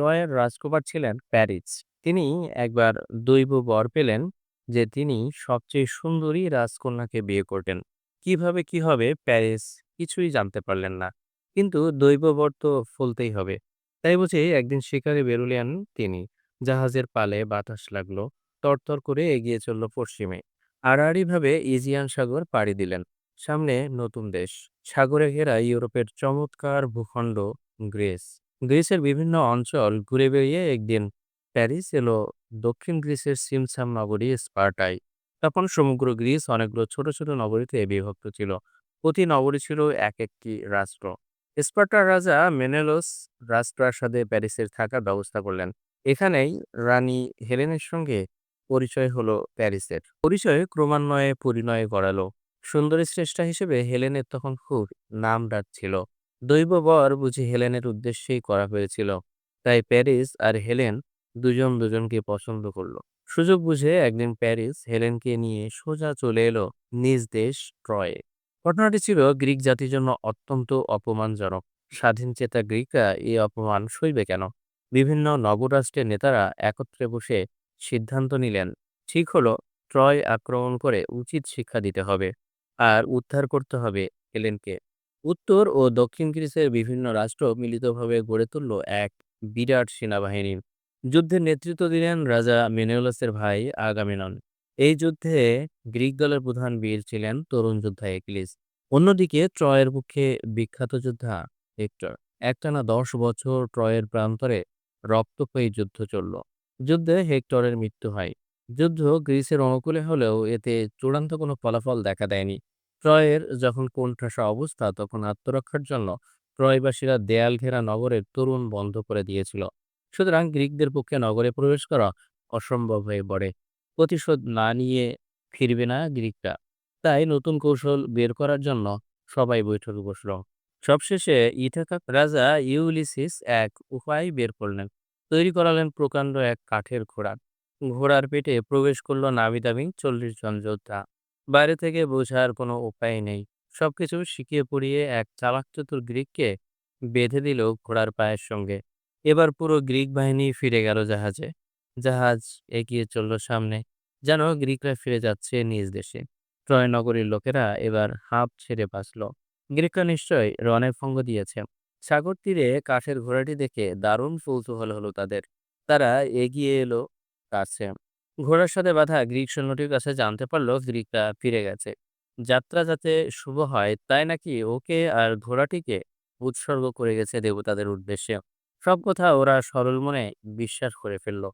ট্রয়ের রাজকুমার ছিলেন প্যারিস। তিনি একবার দৈব বর পেলেন যে তিনি সবচেয়ে সুন্দরী রাজকন্যাকে বিয়ে করবেন। কীভাবে কি হবে প্যারিস কিছুই জানতে পারলেন না। কিন্তু দৈব বর তো ফলতেই হবে। তাই বুঝি একদিন শিকারে বেরুলেন তিনি। জাহাজের পালে বাতাস লাগল। তরতর করে এগিয়ে চলল পশ্চিমে। আড়াআড়িভাবে ইজিয়ান সাগর পাড়ি দিলেন। সামনে নতুন দেশ। সাগরে ঘেরা ইউরোপের চমৎকার ভূখণ্ড গ্রিস। গ্রিসের বিভিন্ন অঞ্চল ঘুরে বেড়িয়ে একদিন প্যারিস এলো দক্ষিণ গ্রিসের সিমসাম নগরী স্পার্টায়। তখন সমগ্র গ্রিস অনেকগুলো ছোট ছোট নগরীতে বিভক্ত ছিল। প্রতি নগরী ছিল এক একটি রাষ্ট্র। স্পার্টার রাজা মেনেলোস রাজপ্রাসাদে প্যারিসের থাকার ব্যবস্থা করলেন। এখানেই রানী হেলেনের সঙ্গে পরিচয় হলো প্যারিসের। পরিচয় ক্রমান্বয়ে পরিণয়ে গড়ালো। সুন্দরী শ্রেষ্ঠা হিসেবে হেলেনের তখন খুব নাম ডাক ছিল। দৈব বর বুঝি হেলেনের উদ্দেশ্যেই করা হয়েছিল। তাই প্যারিস আর হেলেন দুজন দুজনকে পছন্দ করল। সুযোগ বুঝে একদিন প্যারিস হেলেনকে নিয়ে সোজা চলে এলো নিজ দেশ ট্রয়ে। ঘটনাটি ছিল গ্রিক জাতির জন্য অত্যন্ত অপমানজনক। স্বাধীনচেতা গ্রিকরা এই অপমান সইবে কেন? বিভিন্ন নবরাষ্ট্রের নেতারা একত্রে বসে সিদ্ধান্ত নিলেন, ঠিক হলো ট্রয় আক্রমণ করে উচিত শিক্ষা দিতে হবে আর উদ্ধার করতে হবে হেলেনকে উত্তর ও দক্ষিণ গ্রিসের বিভিন্ন রাষ্ট্র মিলিতভাবে গড়ে তুলল এক বিরাট সেনাবাহিনী। যুদ্ধের নেতৃত্ব দিলেন রাজা মেনেওলাসের ভাই আগামেনন। এই যুদ্ধে গ্রিক দলের প্রধান বীর ছিলেন তরুণ যোদ্ধা একলিস। অন্যদিকে ট্রয়ের পক্ষে বিখ্যাত যোদ্ধা হেক্টর। একটানা দশ বছর ট্রয়ের প্রান্তরে রক্তক্ষয়ী যুদ্ধ চলল। যুদ্ধে হেক্টরের মৃত্যু হয়। যুদ্ধ গ্রিসের অনুকূলে হলেও এতে চূড়ান্ত কোনো ফলাফল দেখা দেয়নি। ট্রয়ের যখন কোণঠাসা অবস্থা, তখন আত্মরক্ষার জন্য ট্রয়বাসীরা দেয়াল ঘেরা নগরের তরুণ বন্ধ করে দিয়েছিল। সুতরাং গ্রিকদের পক্ষে নগরে প্রবেশ করা অসম্ভব হয়ে পড়ে। প্রতিশোধ না নিয়ে ফিরবে না গ্রিকরা। তাই নতুন কৌশল বের করার জন্য সবাই বৈঠকে বসল। সবশেষে ইথাকা রাজা ইউলিসিস এক উপায় বের করলেন। তৈরি করালেন প্রকাণ্ড এক কাঠের ঘোড়া। ঘোড়ার পেটে প্রবেশ করল নামি-দামি চল্লিশ জন যোদ্ধা। বাইরে থেকে বোঝার কোনো উপায় নেই। সবকিছু শিখিয়ে পড়িয়ে এক চালাক চতুর গ্রিককে বেঁধে দিল ঘোড়ার পায়ের সঙ্গে। এবার পুরো গ্রিক বাহিনী ফিরে গেল জাহাজে। জাহাজ এগিয়ে চলল সামনে, যেন গ্রিকরা ফিরে যাচ্ছে নিজ দেশে। ট্রয় নগরীর লোকেরা এবার হাঁপ ছেড়ে বাঁচল। গ্রিকরা নিশ্চয় রণে ফঙ্গ দিয়েছে। সাগর তীরে কাঠের ঘোড়াটি দেখে দারুণ কৌতূহল হলো তাদের। তারা এগিয়ে এলো কাছে। ঘোড়ার সাথে বাঁধা গ্রিক সৈন্যটির কাছে জানতে পারল গ্রিকরা ফিরে গেছে। যাত্রা যাতে শুভ হয়, তাই নাকি ওকে আর ঘোড়াটিকে উৎসর্গ করে গেছে দেবতাদের উদ্দেশ্যে? সব কথা ওরা সরল মনে বিশ্বাস করে ফেলল।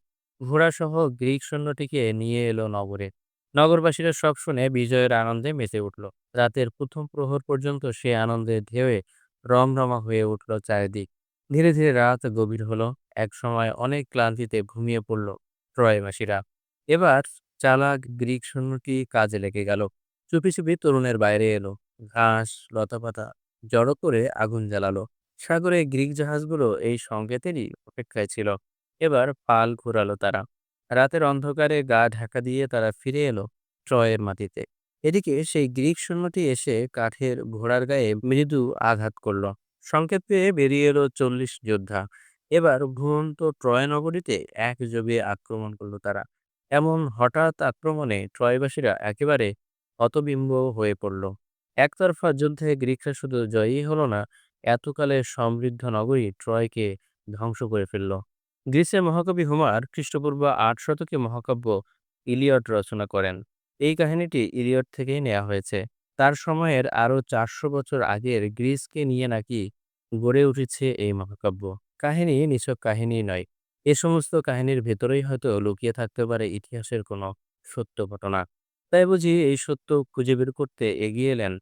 ঘোড়াসহ গ্রিক সৈন্যটিকে নিয়ে এলো নগরে। নগরবাসীরা সব শুনে বিজয়ের আনন্দে মেতে উঠল। রাতের প্রথম প্রহর পর্যন্ত সে আনন্দের ঢেউয়ে রমরমা হয়ে উঠল চারিদিক। ধীরে ধীরে রাত গভীর হলো। এক সময় অনেক ক্লান্তিতে ঘুমিয়ে পড়ল ট্রয়বাসীরা এবার চালাক গ্রিক সৈন্যটি কাজে লেগে গেল। চুপি চুপি তরুণের বাইরে এলো। ঘাস, লতাপাতা জড়ো করে আগুন জ্বালালো। সাগরে গ্রিক জাহাজগুলো এই সংকেতেরই অপেক্ষায় ছিল। এবার পাল ঘুরালো তারা। রাতের অন্ধকারে গা ঢাকা দিয়ে তারা ফিরে এলো ট্রয়ের মাটিতে। এদিকে সেই গ্রিক সৈন্যটি এসে কাঠের ঘোড়ার গায়ে মৃদু আঘাত করল। সংকেত পেয়ে বেরিয়ে এলো চল্লিশ যোদ্ধা। এবার ঘুমন্ত ট্রয় নগরীতে একযোগে আক্রমণ করল তারা। এমন হঠাৎ আক্রমণে ট্রয়বাসীরা একেবারে হতবিম্ব হয়ে পড়ল। একতরফা যুদ্ধে গ্রিকরা শুধু জয়ী হল না এতকালের সমৃদ্ধ নগরী ট্রয়কে ধ্বংস করে ফেলল। গ্রিসের মহাকবি হুমার খ্রিস্টপূর্ব আট শতকে মহাকাব্য ইলিয়ট রচনা করেন। এই কাহিনীটি ইলিয়ট থেকেই নেওয়া হয়েছে। তার সময়ের আরও চারশো বছর আগের গ্রিসকে নিয়ে নাকি গড়ে উঠেছে এই মহাকাব্য। কাহিনী নিছক কাহিনী নয় এ সমস্ত কাহিনীর ভেতরেই হয়তো লুকিয়ে থাকতে পারে ইতিহাসের কোনো সত্য ঘটনা। তাই বুঝি এই সত্য খুঁজে বের করতে এগিয়ে এলেন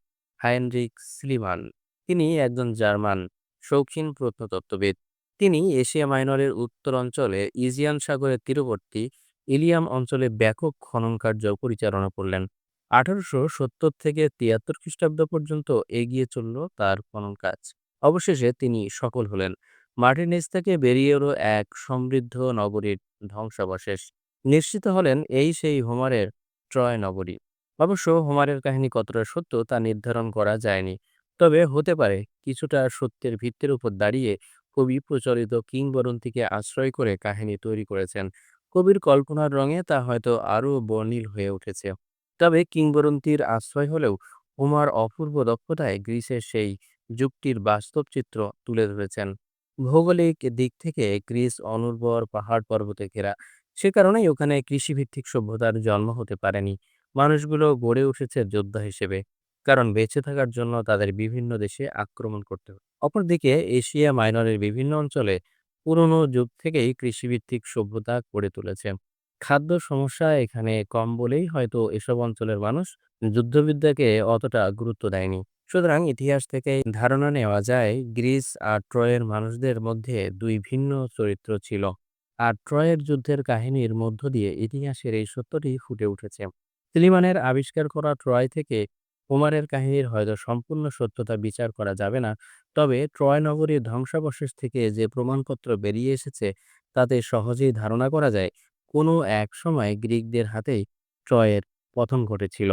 হাইনরিক স্লিমান। তিনি একজন জার্মান শৌখিন প্রত্নতত্ত্ববিদ। তিনি এশিয়া মাইনরের উত্তর অঞ্চলে ইজিয়ান সাগরের তীরবর্তী ইলিয়াম অঞ্চলে ব্যাপক খনন কার্য পরিচালনা করলেন। আঠারোশো সত্তর থেকে তিয়াত্তর খ্রিস্টাব্দ পর্যন্ত এগিয়ে চলল তার খনন কাজ। অবশেষে তিনি সফল হলেন। নিচ থেকে বেরিয়ে এক সমৃদ্ধ নগরীর ধ্বংসাবশেষ। নিশ্চিত হলেন এই সেই হোমারের ট্রয় নগরী। অবশ্য হোমারের কাহিনী কতটা সত্য তা নির্ধারণ করা যায়নি। তবে হতে পারে কিছুটা সত্যের ভিত্তির উপর দাঁড়িয়ে কবি প্রচলিত কিংবদন্তিকে আশ্রয় করে কাহিনী তৈরি করেছেন। কবির কল্পনার রঙে তা হয়তো আরও বর্ণিল হয়ে উঠেছে। তবে কিংবদন্তির আশ্রয় হলেও হোমার অপূর্ব দক্ষতায় গ্রিসের সেই যুক্তির বাস্তব চিত্র তুলে ধরেছেন। ভৌগোলিক দিক থেকে গ্রিস, অনুর্বর পাহাড় পর্বতে ঘেরা। সে কারণেই ওখানে কৃষিভিত্তিক সভ্যতার জন্ম হতে পারেনি। মানুষগুলো গড়ে উঠেছে যোদ্ধা হিসেবে। কারণ বেঁচে থাকার জন্য তাদের বিভিন্ন দেশে আক্রমণ করতে হয়। অপরদিকে এশিয়া মাইনরের বিভিন্ন অঞ্চলে পুরনো যুগ থেকেই কৃষিভিত্তিক সভ্যতা গড়ে তুলেছে। খাদ্য সমস্যা এখানে কম বলেই হয়তো এসব অঞ্চলের মানুষ যুদ্ধবিদ্যাকে অতটা গুরুত্ব দেয়নি। সুতরাং ইতিহাস থেকে ধারণা নেওয়া যায়, গ্রিস আর ট্রয়ের মানুষদের মধ্যে দুই ভিন্ন চরিত্র ছিল। আর ট্রয়ের যুদ্ধের কাহিনীর মধ্য দিয়ে ইতিহাসের এই সত্যটি ফুটে উঠেছে। সিলিমানের আবিষ্কার করা ট্রয় থেকে হোমারের কাহিনীর হয়তো সম্পূর্ণ সত্যতা বিচার করা যাবে না, তবে ট্রয় নগরীর ধ্বংসাবশেষ থেকে যে প্রমাণপত্র বেরিয়ে এসেছে, তাতে সহজেই ধারণা করা যায়, কোনো এক সময় গ্রিকদের হাতেই ট্রয়ের পতন ঘটেছিল।